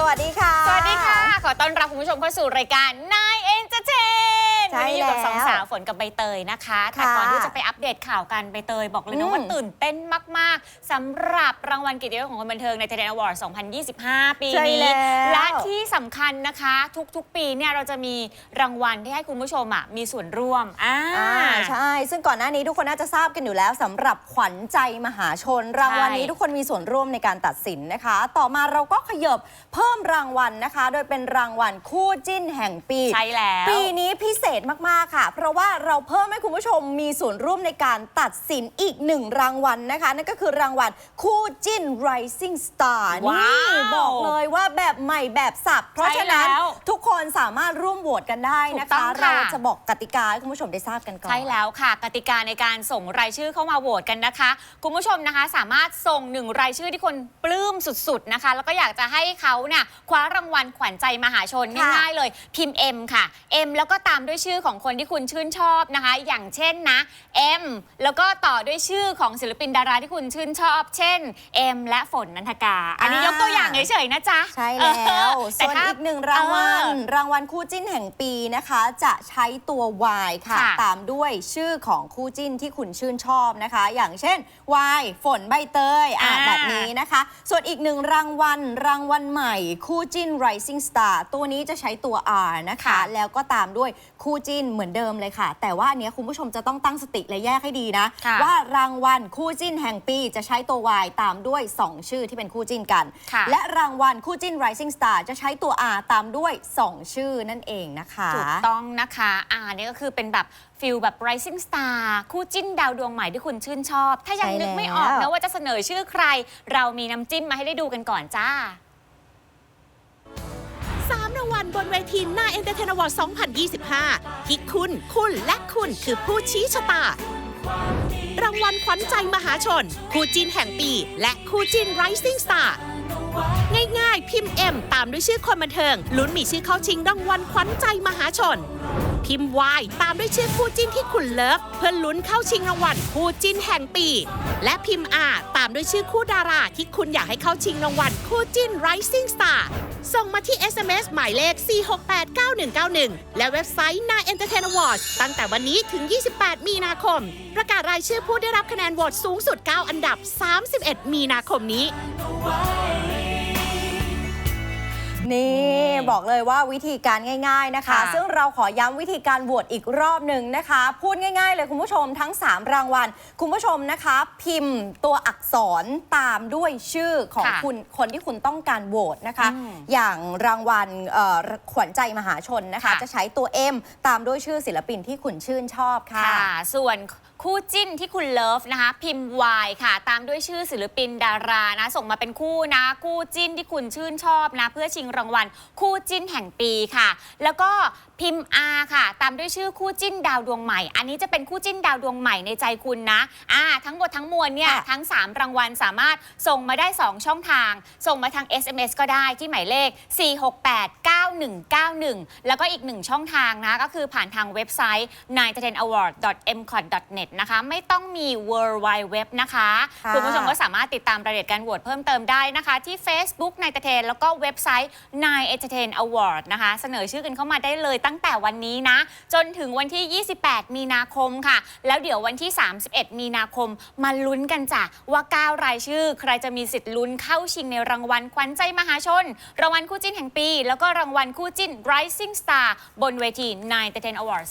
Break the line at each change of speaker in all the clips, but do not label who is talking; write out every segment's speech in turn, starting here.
สวัสดีค่ะ
สวัสดีค่ะ ขอต้อนรับคุณผู้ชมเข้าสู่รายการนา น
ใช่
วันนี้อยู่กับ
แล้ว
สองสาวฝนกับใบเตยนะคะแต่
ค่ะ
ก่อนที่จะไปอัปเดตข่าวกันใบเตยบอกเลย
อื
นะ
ม
ว่าตื่นเต้นมาก ๆสำหรับรางวัลเกียรติยศของคนบันเทิงในเทเดนอวอร์ด2025 ปี
ใช่
นี้
แล้ว
และที่สำคัญนะคะ ทุก ๆ ปีเนี่ยเราจะมีรางวัลที่ให้คุณผู้ชมอะมีส่วนร่วมอ่า
อ่าใช่ ซึ่งก่อนหน้านี้ทุกคนน่าจะทราบกันอยู่แล้วสำหรับขวัญใจมหาชน รางวัลนี้ทุกคนมีส่วนร่วมในการตัดสินนะคะ ต่อมาเราก็ขยบเพิ่มรางวัลนะคะ โดยเป็นรางวัลคู่จิ้นแห่งปี
ใช่แล้ว
ปีนี้พิเศษมาก ๆ ค่ะ เพราะว่าเราเพิ่มให้คุณผู้ชมมีส่วนร่วมในการตัดสินอีกหนึ่งรางวัลนะคะ นั่นก็คือรางวัลคู่จิ้น Rising Star
ว้าว
นี่ บอกเลยว่าแบบใหม่แบบสับ เพราะฉะนั้น
ใช่แล้ว
ทุกคนสามารถร่วมโหวตกันได้นะ
ถูกต้
คะ
องค่ะ
เราจะบอกกติกาให้คุณผู้ชมได้ทราบกันก่อน
ใช่แล้วค่ะ กติกาในการส่งรายชื่อเข้ามาโหวตกันนะคะ คุณผู้ชมนะคะสามารถส่งหนึ่งรายชื่อที่คนปลื้มสุดๆนะคะ แล้วก็อยากจะให้เขาเนี่ยคว้ารางวัลขวัญใจมหาชน
ค่ะ
ง่ายๆเลยพิมพ์ M ค่ะ M แล้วก็ตามด้วยชื่อของคนที่คุณชื่นชอบนะคะ อย่างเช่นนะ M แล้วก็ต่อด้วยชื่อของศิลปินดาราที่คุณชื่นชอบ เช่น M และฝนนันทกา อันนี้ยกตัวอย่างเฉยๆนะจ๊ะ
ใช่แล้ว
เออ
ส่วน
ถ้า
อีกหนึ่งรางวัล
เออ
รางวัลคู่จิ้นแห่งปีนะคะ จะใช้ตัว Y ค่ะ
ค่ะ
ตามด้วยชื่อของคู่จิ้นที่คุณชื่นชอบนะคะ อย่างเช่น Y ฝนใบเตยอะ
อ่า
แบบนี้นะคะ ส่วนอีกหนึ่งรางวัลรางวัลใหม่คู่จิ้น Rising Star ตัวนี้จะใช้ตัว R นะคะ
ค่ะ
แล้วก็ตามด้วยคู่จิ้นเหมือนเดิมเลยค่ะ แต่ว่าอันเนี้ยคุณผู้ชมจะต้องตั้งสติและแยกให้ดีนะ
ค่ะ
ว่ารางวัลคู่จิ้นแห่งปีจะใช้ตัว Y ตามด้วย 2 ชื่อที่เป็นคู่จิ้นกัน
ค่ะ
และรางวัลคู่จิ้น Rising Star จะใช้ตัว R ตามด้วย 2 ชื่อนั่นเองนะคะ
ถูกต้องนะคะอ่านี่ก็คือเป็นแบบฟิลแบบ rising star คู่จิ้นดาวดวงใหม่ที่คุณชื่นชอบ ถ้ายัง
ใช่
นึกไม่ออก
แล้
นะ
ว
ว่าจะเสนอชื่อใคร เรามีน้ำจิ้มมาให้ได้ดูกันก่อนจ้า
สามรางวัล บนเวทีหน้าเอ็นเตอร์เทนอวอร์ด2025 ที่คุณ คุณและคุณคือผู้ชี้ชะตา รางวัลขวัญใจมหาชน คู่จินแห่งปี และคู่จิน Rising Star ง่ายๆ พิมพ์ M ตามด้วยชื่อคนบันเทิง ลุ้นมีชื่อเข้าชิงรางวัลขวัญใจมหาชน พิมพ์ Y ตามด้วยชื่อคู่จิ้นที่คุณเลิฟเพื่อลุ้นเข้าชิงรางวัลคู่จิ้นแห่งปี และพิมพ์ R ตามด้วยชื่อคู่ดาราที่คุณอยากให้เข้าชิงรางวัลคู่จิ้น Rising Star ส่งมาที่ SMS หมายเลข 4689191 และเว็บไซต์ Nine Entertain Awards ตั้งแต่วันนี้ถึง 28 มีนาคม ประกาศรายชื่อผู้ได้รับคะแนนโหวตสูงสุด 9 อันดับ 31 มีนาคมนี้
นี่บอกเลยว่าวิธีการง่าย ๆนะคะ
ค่ะ
ซึ่งเราขอย้ำวิธีการโหวตอีกรอบหนึ่งนะคะ พูดง่าย ๆ เลยคุณผู้ชมทั้ง 3 รางวัล คุณผู้ชมนะคะ พิมพ์ตัวอักษรตามด้วยชื่อของ
ค่ะ
คุณคนที่คุณต้องการโหวตนะคะ
อืม
อย่างรางวัลเอ่อขวัญใจมหาชนนะคะ
ค่ะ
จะใช้ตัว M ตามด้วยชื่อศิลปินที่คุณชื่นชอบค่ะ
ค่ะ ส่วนคู่จิ้นที่คุณเลิฟนะคะ พิมพ์ Y ค่ะ ตามด้วยชื่อศิลปินดารานะ ส่งมาเป็นคู่นะ คู่จิ้นที่คุณชื่นชอบนะ เพื่อชิงรางวัล คู่จิ้นแห่งปีค่ะ แล้วก็พิมพ์ R ค่ะ ตามด้วยชื่อคู่จิ้นดาวดวงใหม่ อันนี้จะเป็นคู่จิ้นดาวดวงใหม่ในใจคุณนะอ่าทั้งหมดทั้งมวลเนี่ย
ค่ะ
ทั้ง 3 รางวัลสามารถส่งมาได้ 2 ช่องทาง ส่งมาทาง SMS ก็ได้ที่หมายเลข 4689191 แล้วก็อีกหนึ่งช่องทางนะก็คือผ่านทางเว็บไซต์ n i n e t e n a w a r d m c o t n e t นะคะ ไม่ต้องมี w w w นะคะ
ค่ะ
คุณผู้ชมก็สามารถติดตามรายละเอียดการโหวตเพิ่มเติมได้นะคะ ที่ Facebook n i n e t e n แล้วก็เว็บไซต์ n i n e t e n Award นะคะ เสนอชื่อกันเข้ามาได้เลยตั้งแต่วันนี้นะ จนถึงวันที่ 28 มีนาคมค่ะ แล้วเดี๋ยววันที่ 31 มีนาคม มาลุ้นกันจ้ะว่า 9 รายชื่อ ใครจะมีสิทธิ์ลุ้นเข้าชิงในรางวัลขวัญใจมหาชน รางวัลคู่จิ้นแห่งปี แล้วก็รางวัลคู่จิ้น Rising Star บนเวที n i n e t e n Award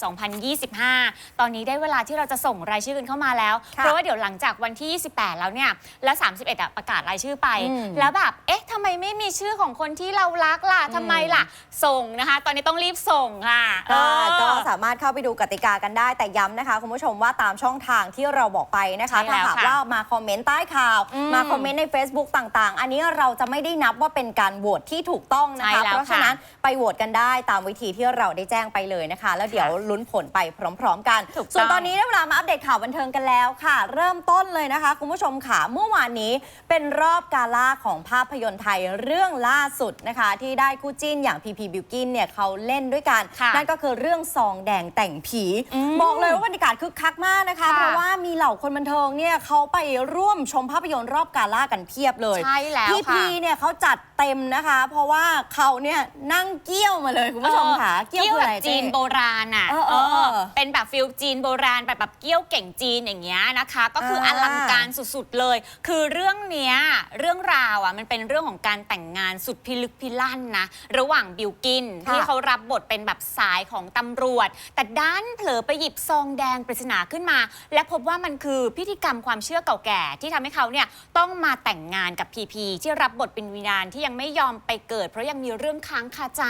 2025 ตอนนี้ได้เวลาที่เราจะส่งรายชื่อกันเข้ามาแล้ว
ค่ะ
เพราะว่าเดี๋ยวหลังจากวันที่ 28 แล้วเนี่ยแล้ว 31อะประกาศรายชื่อไป
อืม
แล้วแบบเอ๊ะทำไมไม่มีชื่อของคนที่เรารักล่ะทำไมล่ะ ส่งนะคะ ตอนนี้ต้องรีบส่งค่ะ
ค่ะ
เออ
ก็สามารถเข้าไปดูกติกากันได้แต่ย้ำนะคะ คุณผู้ชมว่าตามช่องทางที่เราบอกไปนะคะ
ใช่แล้ว
ถ้าหาก
ค่ะ
ว่ามาคอมเมนต์ใต้ข่าว
อืม
มาคอมเมนต์ใน Facebook ต่างๆ อันนี้เราจะไม่ได้นับว่าเป็นการโหวตที่ถูกต้องนะ
ใช่
คะ
แล้ว
เพราะฉะนั้นไปโหวตกันได้ตามวิธีที่เราได้แจ้งไปเลยนะคะ แล้วเดี๋ยวลุ้นผลไปพร้อม ๆ กัน
ถูกต้อง
ส่วนตอนนี้ได้เวลามาอัปเดตตข่าวบันเทิงกันแล้วค่ะ เริ่มต้นเลยนะคะ คุณผู้ชมค่ะเมื่อวานนี้เป็นรอบกาล่าของภาพยนตร์ไทยเรื่องล่าสุดนะคะ ที่ได้คู่จิ้นอย่างพีพีบิวกินเนี่ยเขาเล่นด้วยกัน
ค่ะ
นั่นก็คือเรื่องซองแดงแต่งผี
อืม
บอกเลยว่าบรรยากาศคึกคักมากนะคะ
ค่ะ
เพราะว่ามีเหล่าคนบันเทิงเนี่ยเขาไปร่วมชมภาพยนตร์รอบกาล่ากันเพียบเลย
ใช่แล้ว
พี่
ค่ะ
พีเนี่ยเขาจัดเต็มนะคะ เพราะว่าเขาเนี่ยนั่งเกี้ยวมาเลยคุณผู้ชมค่ะ
เกี้ยว
คือ
แบ
อะไร
บจีน
เจ๊
โบราณอะ
เออเออเออ
เออเป็นแบบฟิลจีนโบราณแบบแบบเกี้ยวเก่งจีนอย่างเงี้ยนะคะ ก็คืออ
อ่า
อลังการสุดๆเลย คือเรื่องเนี้ยเรื่องราวอะมันเป็นเรื่องของการแต่งงานสุดพิลึกพิลั่นนะระหว่างบิวกิน
ค่ะ
ที่เขารับบทเป็นแบบสายของตำรวจ แต่ด้านเผลอไปหยิบซองแดงปริศนาขึ้นมา และพบว่ามันคือพิธีกรรมความเชื่อเก่าแก่ ที่ทำให้เขาเนี่ยต้องมาแต่งงานกับพีพีที่รับบทเป็นวิญญาณที่ยังไม่ยอมไปเกิด เพราะยังมีเรื่องค้างคาใจ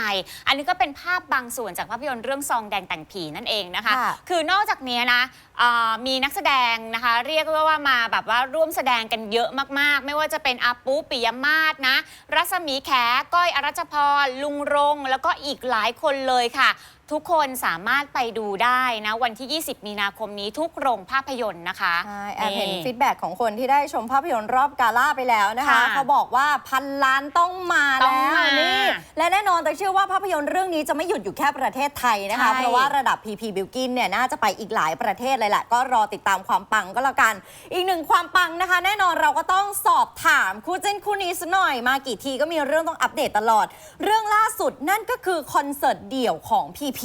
อันนี้ก็เป็นภาพบางส่วนจากภาพยนตร์เรื่องซองแดงแต่งผีนั่นเองนะคะ
ค่ะ
คือนอกจากนี้นะเอ่อมีนักแสดงนะคะ เรียกว่าว่ามาแบบว่าร่วมแสดงกันเยอะมากๆ ไม่ว่าจะเป็นอาปูปิยมาศนะ รัศมีแขก้อยอรัชพร ลุงรง แล้วก็อีกหลายคนเลยค่ะ ทุกคนสามารถไปดูได้นะ วันที่ 20 มีนาคมนี้ทุกโรงภาพยนตร์นะคะ
ใช่แอบเห็น
นี่
ฟีดแบ็กของคนที่ได้ชมภาพยนตร์รอบกาล่าไปแล้วนะคะ
ค่ะ
เขาบอกว่าพันล้านต้องมา
ต้อง
แล้ว
มา
นี่และแน่นอนแต่เชื่อว่าภาพยนตร์เรื่องนี้จะไม่หยุดอยู่แค่ประเทศไทยนะคะ
ใช่
เพราะว่าระดับ PP b i l k i n เนี่ยน่าจะไปอีกหลายประเทศเลยแหละ ก็รอติดตามความปังก็แล้วกัน อีกหนึ่งความปังนะคะ แน่นอนเราก็ต้องสอบถามคู่จิ้นคู่นี้สักหน่อยมากี่ทีก็มีเรื่องต้องอัปเดตตลอด เรื่องล่าสุดนั่นก็คือคอนเสิร์ตเดี่ยวของ PP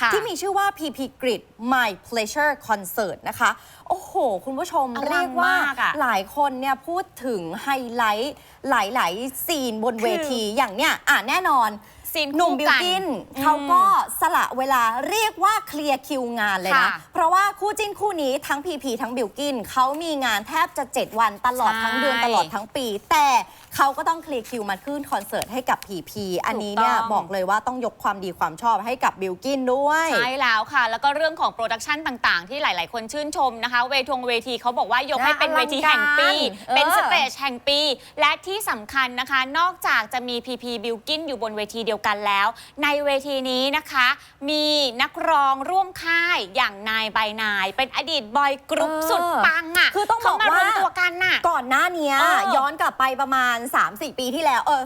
ค่ะ
ที่มีชื่อว่า PP Grid My Pleasure Concert นะคะ โอ้โห คุณผู้ชม
อลัง
เรียกว่า
มากอะ
หลายคนเนี่ยพูดถึงไฮไลท์หลายๆ ซีนบนเวทีอย่างเนี้ยอะแน่นอน
ซีน
หนุ่ม
คู่
บิวกิน
อืม
เขาก็สละเวลาเรียกว่าเคลียร์คิวงานเลยนะ
ค่ะ
เพราะว่าคู่จิ้นคู่นี้ทั้งพีพีทั้งบิวกินเขามีงานแทบจะ 7 วันตลอด
ใช่
ทั้งเดือนตลอดทั้งปี แต่เขาก็ต้องเคลียร์คิวมาขึ้นคอนเสิร์ตให้กับพีพีอันนี้เนี่ย
ถูกต้อง
บอกเลยว่าต้องยกความดีความชอบให้กับบิวกินด้วย
ใช่แล้วค่ะ แล้วก็เรื่องของโปรดักชันต่างๆ ที่หลาย ๆ คนชื่นชมนะคะ เวทงเวทีเขาบอกว่ายกให้เป็นเวทีแห่งปี
เออ
เป็นสเตจแห่งปี และที่สำคัญนะคะ นอกจากจะมี PP b i l k i n อยู่บนเวทีเดียวกันแล้ว ในเวทีนี้นะคะ มีนักร้องร่วมค่ายอย่างนายใบนาย เป็นอดีตบอยกรุ๊ป
เออ
สุดปังอะ
คือต้องบอก
เขมาร
ว่า
วมตัวกันน่ะ
ก่อนหน้าเนี้ย
เออ
ย้อนกลับไปประมาณ3-4 ปีที่แล้ว เออ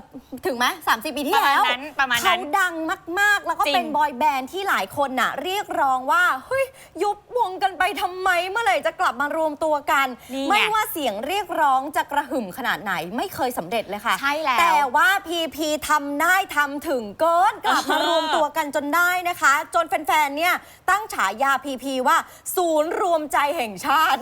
ถึงไหมสามสี่ปีที่แล้ว
ประมาณนั้นประมาณนั้น
เขาดังมาก ๆ แล้วก็
จริง
เป็นบอยแบนด์ที่หลายคนน่ะ เรียกร้องว่า เฮ้ย ยุบวงกันไปทำไมเมื่อไหร่จะกลับมารวมตัวกัน
นี่ไง
ไม่ว่าเสียงเรียกร้องจะกระหึ่มขนาดไหนไม่เคยสำเร็จเลยค่ะ
ใช่แล้ว
แต่ว่าพีพีทำได้ทำถึงเกินกลับมารวมตัวกันจนได้นะคะ จนแฟนๆ เนี่ยตั้งฉายาพีพีว่า ศูนย์รวมใจแห่งชาติ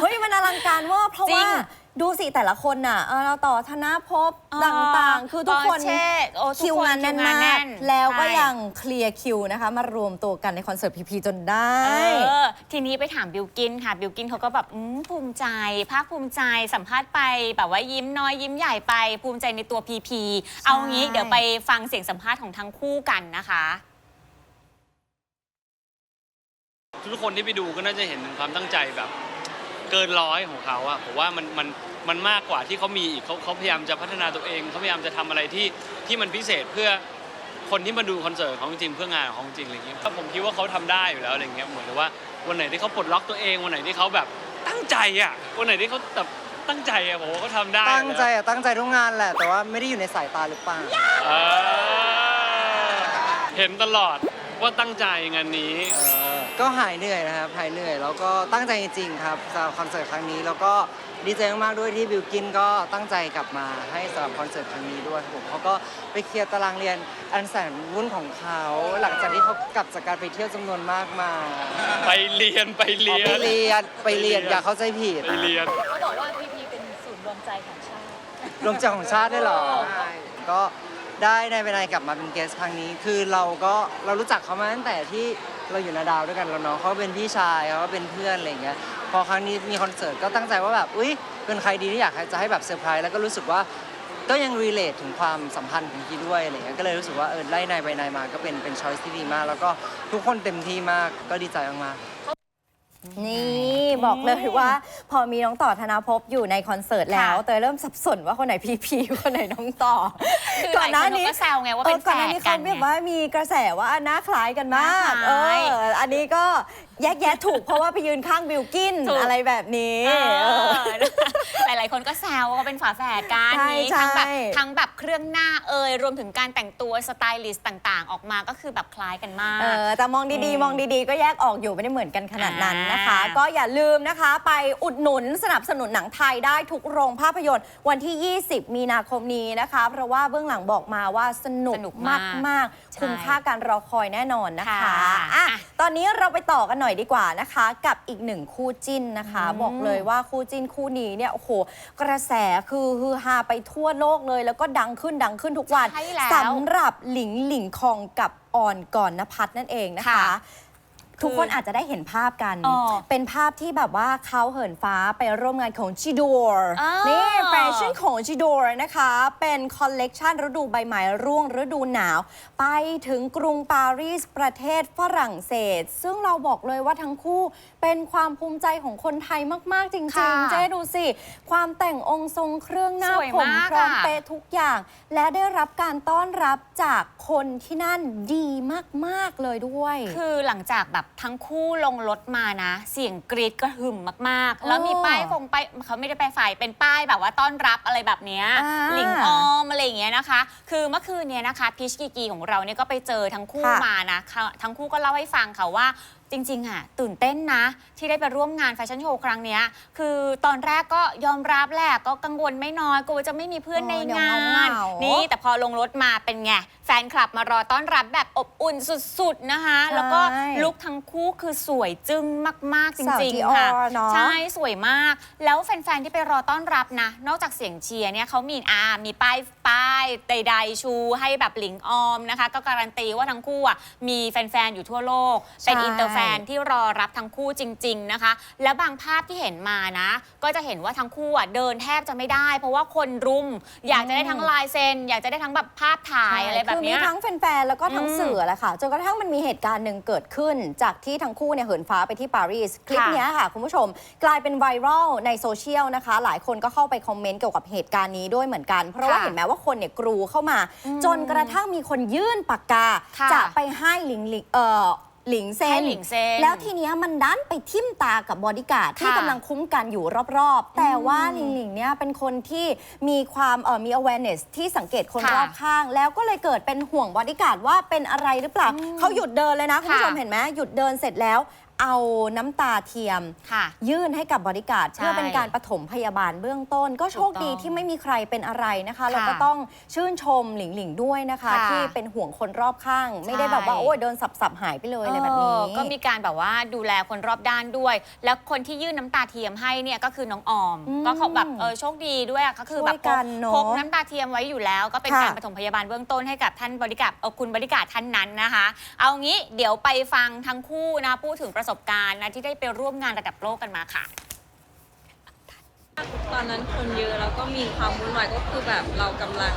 เฮ้ยมันอลังการเว่าเพราะ
จริ
ว่าง ดูสิแต่ละคนน่ะเออเราต่อธนภพ
อ๋อ
ต่างๆ คือทุกคน
ปอร์เช่โอ้ทุก
คิวงานแน่น
คิวงาน
มา
แน่
ก
น
แล้วก็
ใช่
ยังเคลียร์คิวนะคะ มารวมตัวกันในคอนเสิร์ตพีพีจนได้
เออทีนี้ไปถามบิวกินค่ะ บิวกินเขาก็แบบอืมภูมิใจ ภาคภูมิใจสัมภาษณ์ไป แบบว่ายิ้มน้อยยิ้มใหญ่ไปภูมิใจในตัวพีพีเอางี้เดี๋ยวไปฟังเสียงสัมภาษณ์ของทั้งคู่กันนะคะ
ทุกคนที่ไปดูก็น่าจะเห็นถึงความตั้งใจแบบ เกินร้อยของเขาอะผมว่ามันมันมันมากกว่าที่เขามีอีกเขาเขาพยายามจะพัฒนาตัวเองเขาพยายามจะทำอะไรที่ที่มันพิเศษเพื่อคนที่มาดูคอนเสิร์ตของจริงเพื่องานของจริงอะไรเงี้ยผมคิดว่าเขาทำได้อยู่แล้วอะไรเงี้ยเหมือนกับว่าวันไหนที่เขาปลดล็อกตัวเองวันไหนที่เขาแบบตั้งใจอะวันไหนที่เขาแบบตั้งใจอะผมว่าเขาทำได้
ตั้งใจอะตั้งใจทุกงานแหละ แต่ว่าไม่ได้อยู่ในสายตาหรือเปล่า
เออเห็นตลอดว่าตั้งใจงานนี้
ก็หายเหนื่อยนะครับ หายเหนื่อยแล้วก็ตั้งใจจริงๆครับสำหรับคอนเสิร์ตครั้งนี้ แล้วก็ดีใจมากๆด้วยที่บิวกินก็ตั้งใจกลับมาให้สำหรับคอนเสิร์ตครั้งนี้ด้วยครับผมเขาก็ไปเคลียร์ตารางเรียนอันแสนวุ่นของเขาหลังจากที่เขากลับจากการไปเที่ยวจำนวนมากมาย
ไปเรียนไป
อ๋
เรี
อยไป
น
เรียน ไปเรียน
ไปเรียน
อย่าเข้าใจผิด
ไปเรียน
เขาบอกว่าพีพีเป็นศูนย์รวมใจของชาติ
รวมใจของชาติได้เหรอ ก็ได้ในเวลากลับมาเป็นเกสครั้งนี้ คือเราก็เรารู้จักเขามาตั้งแต่ที่ เราอยู่นาดาวด้วยกันแล้วเนาะเขาเป็นพี่ชายเขาเป็นเพื่อนอะไรอย่างเงี้ยพอครั้งนี้มีคอนเสิร์ตก็ตั้งใจว่าแบบอุ้ยเป็นใครดีที่อยากจะให้แบบเซอร์ไพรส์แล้วก็รู้สึกว่าก็ยังรีเลทถึงความสัมพันธ์ของพี่ด้วยอะไรเงี้ยก็เลยรู้สึกว่าเออไล่นายไปนายมาก็เป็นเป็นช้อยที่ดีมาก แล้วก็ทุกคนเต็มที่มากก็ดีใจมากๆ
นี่บอกเลยว่า พอมีน้องต่อธนาภพอยู่ในคอนเสิร์ตแล้ว
ค่ะ
เตยเริ่มสับสนว่าคนไหนพีพีคนไหนน้องต่อ
คือหลายคนเขาก็แซวไงว่าเป็น
ออก่อนหน้านี้
แฝดกั
เขา
น
แบ
ไง
บว่ามีกระแสว่าหน้าคล้ายกันมาก
หน้าคล้าย
เอออันนี้ก็แยกแยะถูกเพราะว่าไปยืนข้างบิลกิน
ถูก
อะไรแบบนี้
เอ
เออ
อหลาย ๆ คนก็แซวว่าเป็นฝาแฝดกัน
ใช่
นี้
ใช่
ทั้งแบบทั้งแบบเครื่องหน้าเอ่ยรวมถึงการแต่งตัวสไตลิสต์ต่าง ๆ ออกมาก็คือแบบคล้ายกันมาก
เออแต่มองดี
อืม
ๆ มองดีๆ ก็แยกออกอยู่ไม่ได้เหมือนกันขนาดนั้นนะคะ
อ่า
ก็อย่าลืมนะคะ ไปอุดหนุนสนับสนุนหนังไทยได้ทุกโรงภาพยนตร์ วันที่ 20 มีนาคมนี้นะคะ เพราะว่าเบื้องหลังบอกมาว่าสนุก
สนุก
มามา
ก
กๆคุ้มค่าการรอคอยแน่นอนนะคะ
ค่ะ
อะ
อะ
ตอนนี้เราไปต่อกันหน่อยดีกว่านะคะ กับอีกหนึ่งคู่จิ้นนะคะ
อืม
บอกเลยว่าคู่จิ้นคู่นี้เนี่ยโอ้โหกระแสคือฮือฮาไปทั่วโลกเลย แล้วก็ดังขึ้นดังขึ้นทุกวัน
ใช่แล้ว
สำหรับหลิงหลิงคองกับออนก่อนนภัทรนั่นเองนะคะ
ค่ะ
ทุกคนอาจจะได้เห็นภาพกัน
อ๋อ
เป็นภาพที่แบบว่าเขาเหินฟ้าไปร่วมงานของจิดอร์
อ๋อ
นี่แฟชั่นของจิดอร์นะคะ เป็นคอลเลกชันฤดูใบไม้ร่วงฤดูหนาว ไปถึงกรุงปารีสประเทศฝรั่งเศส ซึ่งเราบอกเลยว่าทั้งคู่เป็นความภูมิใจของคนไทยมาก ๆ จริง
ค่ะ
ๆเจ๊ดูสิ ความแต่งองค์ทรงเครื่องหน้า
สวย
ผม
มาก
พร้อม
อะ
เป๊ะทุกอย่าง และได้รับการต้อนรับจากคนที่นั่นดีมาก ๆ เลยด้วย
คือหลังจากแบบทั้งคู่ลงรถมานะ เสียงกรีดกระหึ่มมากๆ แล้วมี
โอ้
ป้ายฟงป้ายเขาไม่ได้ไปฝ่ายเป็นป้ายแบบว่าต้อนรับอะไรแบบเนี้ย
อ่า
หลิงออมอะไรอย่างเงี้ยนะคะ คือเมื่อคืนเนี้ยนะคะพีชกีกีของเราเนี่ยก็ไปเจอทั้งคู่
ค่ะ
มานะค่ะทั้งคู่ก็เล่าให้ฟังค่ะว่า จริงๆอะตื่นเต้นนะ ที่ได้ไปร่วมงานแฟชั่นโชว์ครั้งเนี้ยคือตอนแรกก็ยอมรับแหละก็กังวลไม่น้อยกลัวจะไม่มีเพื่อนใน
เออเดี๋ยว
งาน
เหงาๆ
นี่แต่พอลงรถมาเป็นไง แฟนคลับมารอต้อนรับแบบอบอุ่นสุดๆนะคะแล้วก็
ใช่
ลุคทั้งคู่คือสวยจึ้งมากๆจ
สาว
ริง
Dior
ๆ ค่ะ
เนอะ
ใช่สวยมาก แล้วแฟนๆที่ไปรอต้อนรับนะ นอกจากเสียงเชียร์เนี่ยเขามีอามีป้ายป้ายใดๆชูให้แบบหลิงออมนะคะ ก็การันตีว่าทั้งคู่อะมีแฟนๆอยู่ทั่วโลก เป็น
ใช่
อินเตอร์แฟนที่รอรับทั้งคู่จริง ๆนะคะ แล้วบางภาพที่เห็นมานะ ก็จะเห็นว่าทั้งคู่อะเดินแทบจะไม่ได้ เพราะว่าคนรุม อยากจะได้ทั้งลายเซ็นอยากจะได้ทั้งแบบภาพถ่ายอะไรแบบเนี้ย
คือมีทั้งแฟนๆ แล้วก็ทั้ง
อืม
สื่อแหละค่ะ จนกระทั่งมันมีเหตุการณ์หนึ่งเกิดขึ้น จากที่ทั้งคู่เนี่ยเหินฟ้าไปที่ปารีส คลิป
ค่ะ
เนี้ยค่ะ คุณผู้ชม กลายเป็นไวรัลในโซเชียลนะคะ หลายคนก็เข้าไปคอมเมนต์เกี่ยวกับเหตุการณ์นี้ด้วยเหมือนกัน เพราะว่า
ค่ะ
เห็นไหมว่าคนเนี่ยกรูเข้ามา
อืม
จนกระทั่งมีคนยื่นปากกา
ค่ะ
จะไปให้หลิงหลิงเอ่อ หลิงเซ
ให้
น
หลิงเซ็น
แล้วทีเนี้ยมันดันไปทิ่มตากับบอดี้การ์ดที่
ค่ะ
กำลังคุ้มกันอยู่รอบๆ แต่ว่าหลิงหลิงเนี่ยเป็นคนที่มีความเอ่อมี awareness ที่สังเกตคน
ค่ะ
รอบข้าง แล้วก็เลยเกิดเป็นห่วงบอดี้การ์ดว่าเป็นอะไรหรือเปล่าเขาหยุดเดินเลยนะคุณผู้ชม
ค่ะ
เห็นไหมหยุดเดินเสร็จแล้ว เอาน้ำตาเทียม
ค่ะ
ยื่นให้กับบอดี้การ์ด
ใช่
เพื่อเป็นการปฐมพยาบาลเบื้องต้น ก็โชคดี
ถูกต้อง
ที่ไม่มีใครเป็นอะไรนะคะ
ค่ะ
แล้วก็ต้องชื่นชมหลิงหลิงด้วยนะคะ
ค่ะ
ที่เป็นห่วงคนรอบข้าง ไม่
ใช่
ได้แบบว่าโอ้ยเดินสับๆหายไปเลยอะไรแบบนี้
เออก็มีการแบบว่าดูแลคนรอบด้านด้วย แล้วคนที่ยื่นน้ำตาเทียมให้เนี่ยก็คือน้องออม
อืม
ก็เขาแบบเออโชคดีด้วยอะก็คือแบบ
ช่วยกันเนอะ
พกน้ำตาเทียมไว้อยู่แล้ว ก็เป็น
ค่ะ
การปฐมพยาบาลเบื้องต้นให้กับท่านบริการเออคุณบริการท่านนั้นนะคะ เอางี้เดี๋ยวไปฟังทั้งคู่นะพูดถึงประประสบการณ์นะที่ได้ไปร่วมงานระดับโลกกันมาค่ะ
ตอนนั้นคนเยอะแล้วก็มีความวุ่นวายก็คือแบบเรากำลัง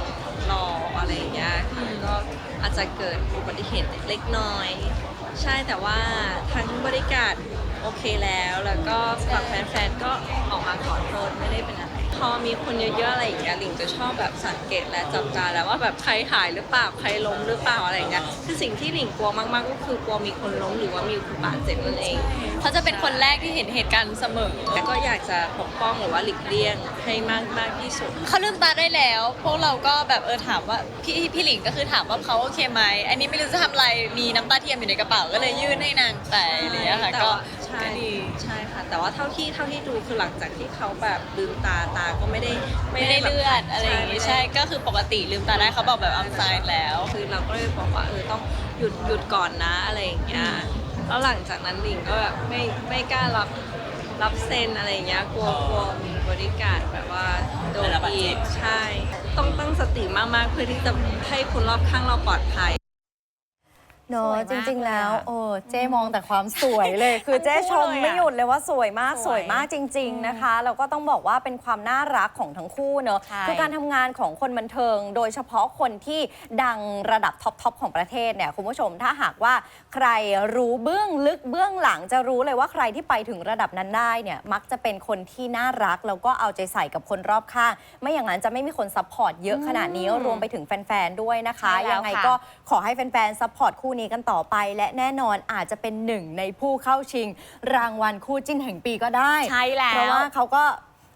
รออะไรอย่างเงี้ยค่ะก็อาจจะเกิดอุบัติเหตุเล็กน้อย ใช่แต่ว่าทั้งบริการโอเคแล้ว แล้วก็ฝั่งแฟนๆก็ออกมาขอโทษไม่ได้เป็นอะไร พอมีคนเยอะๆอะไรอย่างเงี้ยหลิงจะชอบแบบสังเกตและจับตาแล้วว่าแบบใครหายหรือเปล่าใครล้มหรือเปล่าอะไรอย่างเงี้ยคือสิ่งที่หลิงกลัวมากๆก็คือกลัวมีคนล้มหรือว่ามีคนบาดเจ็บนั่นเอง
เขาจะเป็นคนแรกที่เห็นเหตุการณ์เสมอ
แล้วก็อยากจะปกป้องหรือว่าหลีกเลี่ยงให้มากมากที่สุด
เขาลืมตาได้แล้ว พวกเราก็แบบเออถามว่าพี่พี่หลิงก็คือถามว่าเขาโอเคไหมอันนี้ไม่รู้จะทำอะไรมีน้ำตาเทียมอยู่ในกระเป๋าก็เลยยื่นให้นางไปอะไรอย่างเงี้ยค่ะ
แต่
ก็
ว่า ใช่
ก็ดี
ใช่ค่ะ แต่ว่าเท่าที่เท่าที่ดูคือหลังจากที่เขาแบบลืมตาตาก็ไม่ได้
ไม่ได้เลือดอะไรอย่างงี้ใช่ก็คือปกติลืมตาได้เขาบอกแบบอัมไซน์แล้ว
คือเราก็เลยบอกว่าเออต้องหยุดหยุดก่อนนะอะไรอย่างเงี้ยแล้วหลังจากนั้นหลิงก็แบบไม่ไม่กล้ารับรับเซ็นอะไรอย่างเงี้ยกลัวกลัวมีบริการแบบว่าโดนอีกใช่ ต้องตั้งสติมากๆเพื่อที่จะให้คนรอบข้างเราปลอดภัย
เนอะ
สวย
จ
มาก
ริง ๆ แล้ว
เลยอะ
โอ้เจ๊มองแต่ความสวยเลย คือเจ๊
ทั้ง
ช
คู่
ม
เลยอะ
ไม่หยุดเลยว่าสวยมาก
ส
ส
วย
วยมากจริง ๆนะคะแล้วก็ต้องบอกว่าเป็นความน่ารักของทั้งคู่เนอะ
ใช่
คือการทำงานของคนบันเทิง โดยเฉพาะคนที่ดังระดับท็อปๆของประเทศเนี่ยคุณผู้ชมถ้าหากว่าใครรู้เบื้องลึกเบื้องหลังจะรู้เลยว่าใครที่ไปถึงระดับนั้นได้เนี่ยมักจะเป็นคนที่น่ารักแล้วก็เอาใจใส่กับคนรอบข้างไม่อย่างนั้นจะไม่มีคนซัพพอร์ตเยอะขนาดนี้
อืม
รวมไปถึงแฟนๆด้วยนะคะ
ใช่แล้ว
ยังไง
ค่ะ
ก็ขอให้แฟนๆซัพพอร์ตคู่นี้กันต่อไป และแน่นอนอาจจะเป็นหนึ่งในผู้เข้าชิง รางวัลคู่จิ้นแห่งปีก็ได้
ใช่แล้ว
เพราะว่าเขาก็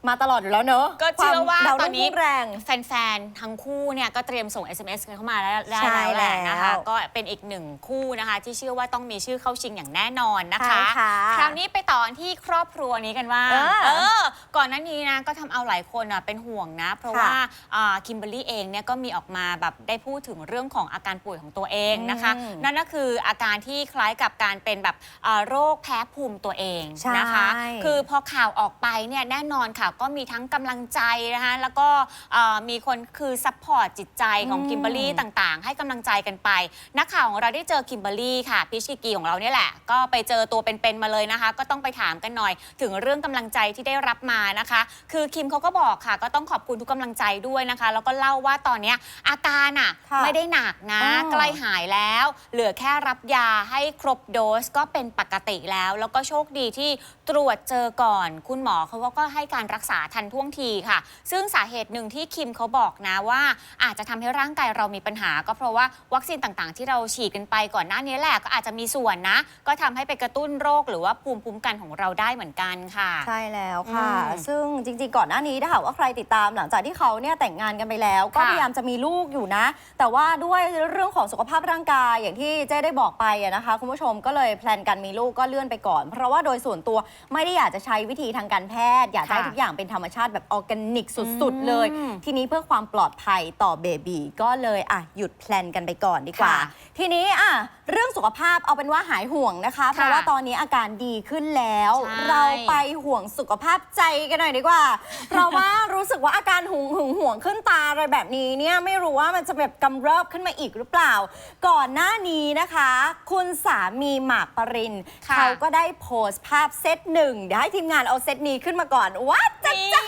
มาตลอดอยู่แล้วเนอะ
ก็เชื่อว่า
คมดาว
ตอ
รุ่
น
ง
นี้
พุ่งแรง
แฟนๆ ทั้งคู่เนี่ยก็เตรียมส่ง SMS กันเข้ามาแล้วได้
ใช่
แล้วแหละนะคะ
แล้ว
ก็เป็นอีกหนึ่งคู่นะคะ ที่เชื่อว่าต้องมีชื่อเข้าชิงอย่างแน่นอนนะคะ
ใช่ค่ะ
คราวนี้ไปต่อที่ครอบครัวนี้กันว่า
เออ
เออ ก่อนหน้านี้นะก็ทำเอาหลายคนอะเป็นห่วงนะ เพราะ
ค่ะ
ว่าคิมเบอรรี่เองเนี่ยก็มีออกมาแบบได้พูดถึงเรื่องของอาการป่วยของตัวเองนะคะ
อืม
นั่นก็คืออาการที่คล้ายกับการเป็นแบบอ่าโรคแพ้ภูมิตัวเองนะคะ
ใช่
คือพอข่าวออกไปเนี่ยแน่นอนค่ะก็มีทั้งกำลังใจนะคะแล้วก็เอ่อมีคนคือซัพพอร์ตจิตใจของ
อืม
คิมเบอรรี่ ต่างๆ ให้กำลังใจกันไป นักข่าวของเราได้เจอคิมเบอรรี่ค่ะ พิชชิกีของเราเนี่ยแหละ ก็ไปเจอตัวเป็นๆมาเลยนะคะ ก็ต้องไปถามกันหน่อย ถึงเรื่องกำลังใจที่ได้รับมานะคะ คือคิมเขาก็บอกค่ะ ก็ต้องขอบคุณทุกกำลังใจด้วยนะคะ แล้วก็เล่าว่าตอนเนี้ยอาการอะ
ค่ะ
ไม่ได้หนักนะ
อ๋อ
ใกล้หายแล้ว เหลือแค่รับยาให้ครบโดสก็เป็นปกติแล้ว แล้วก็โชคดีที่ตรวจเจอก่อน คุณหมอเขาก็ให้การรักษาทันท่วงทีค่ะ ซึ่งสาเหตุหนึ่งที่คิมเขาบอกนะว่าอาจจะทำให้ร่างกายเรามีปัญหา ก็เพราะว่าวัคซีนต่างๆ ที่เราฉีดกันไปก่อนหน้านี้แหละก็อาจจะมีส่วนนะ ก็ทำให้ไปกระตุ้นโรคหรือว่าภูมิคุ้มกันของเราได้เหมือนกันค่ะ
ใช่แล้วค่ะ
อืม
ซึ่งจริงๆ ก่อนหน้านี้ถ้าหากว่าใครติดตามหลังจากที่เขาเนี่ยแต่งงานกันไปแล้ว ก็
ค่ะ
พยายามจะมีลูกอยู่นะ แต่ว่าด้วยเรื่องของสุขภาพร่างกายอย่างที่เจ๊ได้บอกไปอะนะคะ คุณผู้ชมก็เลยแพลนการมีลูกก็เลื่อนไปก่อน เพราะว่าโดยส่วนตัวไม่ได้อยากจะใช้วิธีทางการแพทย์ อยากได้
ค่ะ
ทุกอย่างเป็นธรรมชาติแบบออร์แกนิกสุดๆ เลย
อืม
ทีนี้เพื่อความปลอดภัยต่อเบบีก็เลยอะหยุดแพลนกันไปก่อนดีกว่า
ค่ะ
ทีนี้อะเรื่องสุขภาพเอาเป็นว่าหายห่วงนะคะ เพราะว่าตอนนี้อาการดีขึ้นแล้ว
ใช่
เราไปห่วงสุขภาพใจกันหน่อยดีกว่า เพราะว่ารู้สึกว่าอาการหึงหึงห่วงขึ้นตาอะไรแบบนี้เนี่ยไม่รู้ว่ามันจะแบบกำเริบขึ้นมาอีกหรือเปล่า ก่อนหน้านี้นะคะ คุณสามีหมากปริน
ค่ะ
เขาก็ได้โพสต์ภาพเซตหนึ่งเดี๋ยวให้ทีมงานเอาเซตนี้ขึ้นมาก่อนว้าจ้าจ้า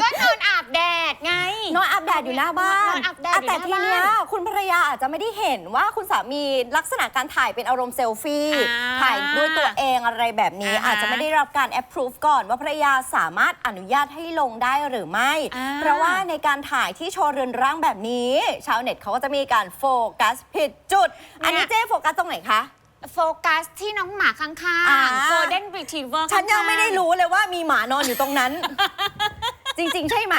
ก็นอนอาบแดดไง
นอนอาบแดดอยู่หน้าบ้าน
นอนอาบแดดอยู่หน้า
แต่ทีเนี้ย
บ้าน
คุณภรรยาอาจจะไม่ได้เห็นว่าคุณสามีลักษณะการถ่ายเป็นอารมณ์เซลฟี่
อ่า
ถ่ายด้วยตัวเองอะไรแบบนี้
อ่าฮะ
อาจจะไม่ได้รับการ approve ก่อนว่าภรรยาสามารถอนุญาตให้ลงได้หรือไม่
อ่า
เพราะว่าในการถ่ายที่โชว์เรือนร่างแบบนี้ ชาวเน็ตเขาก็จะมีการโฟกัสผิดจุด อันนี้เจ๊โฟกัสตรงไหนคะ
โฟกัสที่น้องหมาข้าง
อ่า
ๆ Golden Retriever
ฉันยัง
ข้าๆ
ไม่ได้รู้เลยว่ามีหมานอนอยู่ตรงนั้น จริง ๆ ใช่ไหม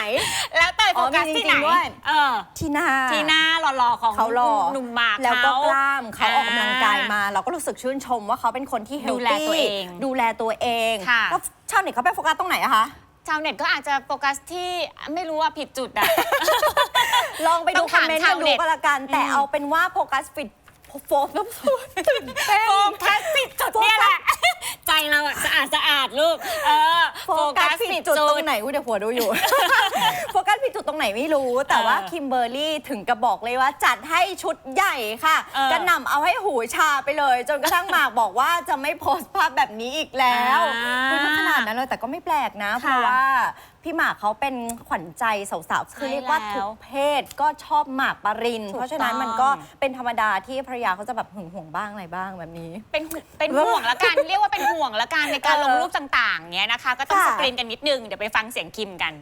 แล้วเตยโฟกัส
อ๋อมี
ที่ไหน
จริงๆด้วย
เออ
ที่หน้า
ที่หน้าหล่อๆของ
เขาหล่อ
หนุ่มหมาก
แล้วก็
เขา
กล้ามเขาออกกำลังกายมา เราก็รู้สึกชื่นชมว่าเขาเป็นคนที่เฮล
ดูแล
ตี้
ตัวเอง
ดูแลตัวเอง
ค่ะ
ก็ชาวเน็ตเขาไปโฟกัสตรงไหนอะคะ
ชาวเน็ตก็อาจจะโฟกัสที่ไม่รู้ว่าผิดจุดอะ
ลองไป
ต้
ดู
อง
คอ
ถาม
มเมนต์
ชา
กั
วน
ดู
เน็ต
ก็แล้วกัน แต่
อืม
เอาเป็นว่าโฟกัสฟิต โฟกัสตื่นเต้น
โฟกัสผิดจุดเนี่ยแหละ ใจเราอะสะอาดสะอาดลูก เออ
โฟกัสผิดจุดตรงไหนอุ้ยเดี๋ยวหัวดูอยู่ โฟกัสผิดจุดตรงไหนไม่รู้ แต่ว่า
เออ
คิมเบอร์รี่ถึงกระบอกเลยว่าจัดให้ชุดใหญ่ค่ะ
เออ
กระหน่ำเอาให้หูชาไปเลย จนกระทั่งหมากบอกว่าจะไม่โพสต์ภาพแบบนี้อีกแล้ว
อ่า
คือมันขนาดนั้นเลยแต่ก็ไม่แปลกนะ เพ
ค่ะ
ราะว่า พี่หมากเขาเป็นขวัญใจสาวๆ คือเรียกว่า
ใช่แล้ว
ทุกเพศก็ชอบหมากปริน
ถูก
เพราะฉะนั้น
ต้อง
มันก็เป็นธรรมดาที่ภรรยาเขาจะแบบหึงหวงบ้างอะไรบ้างแบบนี้
เป็นห่วงเป็นห่วงละกัน เรียกว่าเป็นห่วงละกันในการ
เออ
ลงรูปต่างๆเนี้ยนะคะ ก็ต้อง
ค่ะ
สกรีนกันนิดนึง เดี๋ยวไปฟังเสียงคิมกัน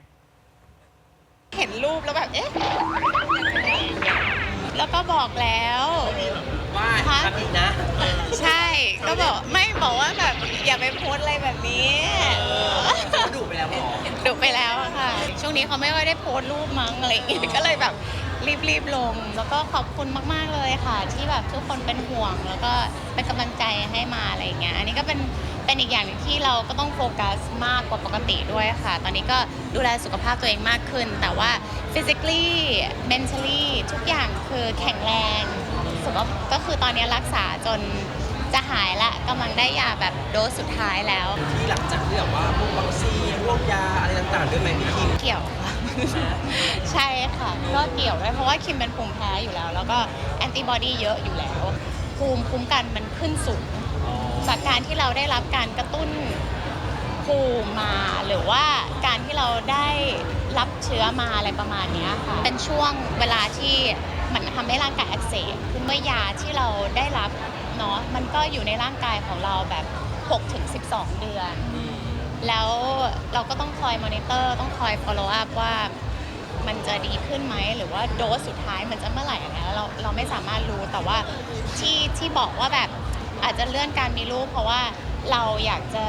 เห็นรูปแล้วแบบ เอ๊ะแล้วก็บอกแล้ว
ว่า
ฮะ
ทำอีกนะ
ใช่ก็บอกไม่บอกว่าแบบอย่าไปโพสต์อะไรแบบนี้
ดุไปแล้วหรอ
ดุไปแล้วอะค่ะ ช่วงนี้เขาไม่ค่อยได้โพสต์รูปมั้งอะไรอย่างเงี้ยก็เลยแบบรีบๆลง แล้วก็ขอบคุณมากๆเลยค่ะ ที่แบบทุกคนเป็นห่วง แล้วก็เป็นกำลังใจให้มาอะไรอย่างเงี้ยอันนี้ก็เป็นเป็นอีกอย่างหนึ่งที่เราก็ต้องโฟกัสมากกว่าปกติด้วยค่ะ ตอนนี้ก็ดูแลสุขภาพตัวเองมากขึ้น แต่ว่า physically mentally ทุกอย่างคือแข็งแรงสุขภาพก็คือตอนนี้รักษาจน จะหายละกำลังได้ยาแบบโดสสุดท้ายแล้ว
ที่หลังจากที่แบบว่าพวกวัคซีนพวกยาอะไรต่างๆด้วยไหมพี่คิม
เกี่ยวค่ะ ใช่ค่ะ ก็เกี่ยวด้วยเพราะว่าคิมเป็นภูมิแพ้อยู่แล้ว แล้วก็แอนติบอดีเยอะอยู่แล้ว ภูมิคุ้มกันมันขึ้นสูง จากการที่เราได้รับการกระตุ้นภูมิมาหรือว่าการที่เราได้รับเชื้อมาอะไรประมาณเนี้ยค่ะ เป็นช่วงเวลาที่มันทำให้ร่างกายอักเสบคือเมื่อยาที่เราได้รับ เนาะมันก็อยู่ในร่างกายของเราแบบ6-12 เดือน แล้วเราก็ต้องคอยมอนิเตอร์ต้องคอย follow up ว่ามันจะดีขึ้นไหมหรือว่าโดสสุดท้ายมันจะเมื่อไหร่อันเนี้ยเราเราไม่สามารถรู้แต่ว่าที่ที่บอกว่าแบบอาจจะเลื่อนการมีลูกเพราะว่าเราอยากจะ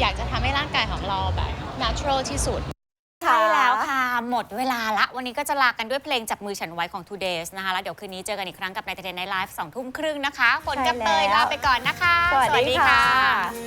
อยากจะทำให้ร่างกายของเราแบบ natural ที่สุด
ใช่แล้วค่ะ หมดเวลาละ วันนี้ก็จะลากันด้วยเพลงจับมือฉันไว้ของ Two Days นะคะ แล้วเดี๋ยวคืนนี้เจอกันอีกครั้งกับในเทนในไลฟ์สองทุ่มครึ่งนะคะฝนกับเตย
ใช่แล้ว
ลาไปก่อนนะคะ
สวัสดีค่ะ